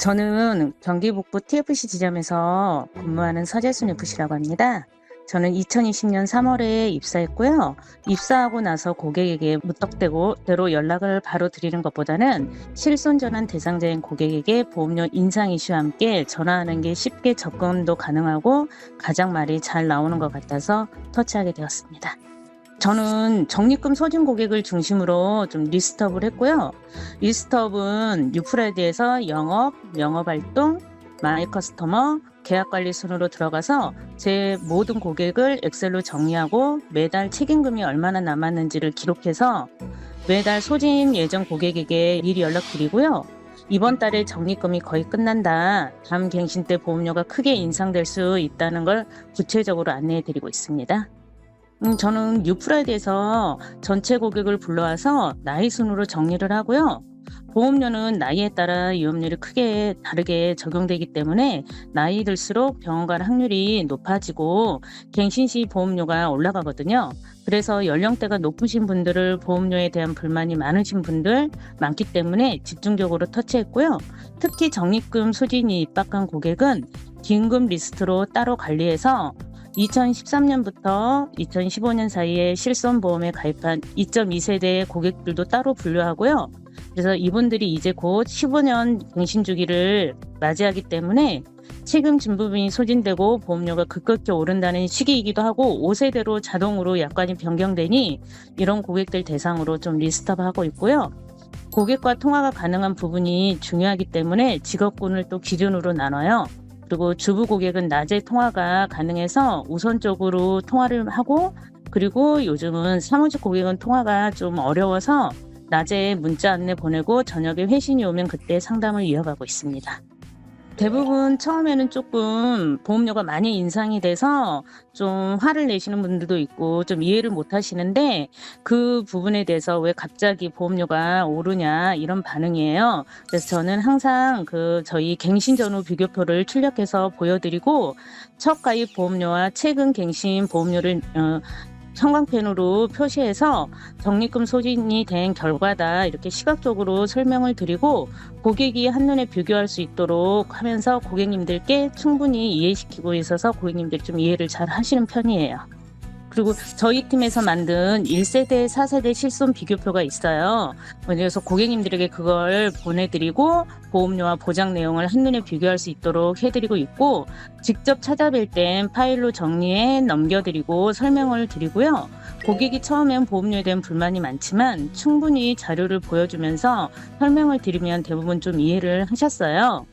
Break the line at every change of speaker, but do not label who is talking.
저는 경기 북부 TFC 지점에서 근무하는 서재순 FC라고 합니다. 저는 2020년 3월에 입사했고요. 입사하고 나서 고객에게 무턱대고 대로 연락을 바로 드리는 것보다는 실손 전환 대상자인 고객에게 보험료 인상 이슈와 함께 전화하는 게 쉽게 접근도 가능하고 가장 말이 잘 나오는 것 같아서 터치하게 되었습니다. 저는 적립금 소진 고객을 중심으로 좀 리스트업을 했고요. 리스트업은 뉴프라이드에서 영업, 영업 활동, 마이 커스터머, 계약 관리 순으로 들어가서 제 모든 고객을 엑셀로 정리하고 매달 책임금이 얼마나 남았는지를 기록해서 매달 소진 예정 고객에게 미리 연락드리고요. 이번 달에 적립금이 거의 끝난다. 다음 갱신 때 보험료가 크게 인상될 수 있다는 걸 구체적으로 안내해 드리고 있습니다. 음, 저는 뉴프라이드에서 전체 고객을 불러와서 나이 순으로 정리를 하고요. 보험료는 나이에 따라 위험률이 크게 다르게 적용되기 때문에 나이 들수록 병원 갈 확률이 높아지고 갱신 시 보험료가 올라가거든요. 그래서 연령대가 높으신 분들을 보험료에 대한 불만이 많으신 분들 많기 때문에 집중적으로 터치했고요. 특히 적립금 소진이 입박한 고객은 긴급 리스트로 따로 관리해서 2013년부터 2015년 사이에 실손보험에 가입한 2.2세대 고객들도 따로 분류하고요. 그래서 이분들이 이제 곧 15년 갱신 주기를 맞이하기 때문에 책임 진부분이 소진되고 보험료가 급격히 오른다는 시기이기도 하고 5세대로 자동으로 약관이 변경되니 이런 고객들 대상으로 좀 리스트업하고 있고요. 고객과 통화가 가능한 부분이 중요하기 때문에 직업군을 또 기준으로 나눠요. 그리고 주부 고객은 낮에 통화가 가능해서 우선적으로 통화를 하고 그리고 요즘은 사무직 고객은 통화가 좀 어려워서 낮에 문자 안내 보내고 저녁에 회신이 오면 그때 상담을 이어가고 있습니다. 대부분 처음에는 조금 보험료가 많이 인상이 돼서 좀 화를 내시는 분들도 있고 좀 이해를 못 하시는데 그 부분에 대해서 왜 갑자기 보험료가 오르냐 이런 반응이에요. 그래서 저는 항상 그 저희 갱신 전후 비교표를 출력해서 보여드리고 첫 가입 보험료와 최근 갱신 보험료를 어, 형광펜으로 표시해서 적립금 소진이 된 결과다 이렇게 시각적으로 설명을 드리고 고객이 한눈에 비교할 수 있도록 하면서 고객님들께 충분히 이해시키고 있어서 고객님들이 좀 이해를 잘 하시는 편이에요. 그리고 저희 팀에서 만든 1세대, 4세대 실손 비교표가 있어요. 그래서 고객님들에게 그걸 보내드리고 보험료와 보장 내용을 한눈에 비교할 수 있도록 해드리고 있고 직접 찾아뵐 땐 파일로 정리해 넘겨드리고 설명을 드리고요. 고객이 처음엔 보험료에 대한 불만이 많지만 충분히 자료를 보여주면서 설명을 드리면 대부분 좀 이해를 하셨어요.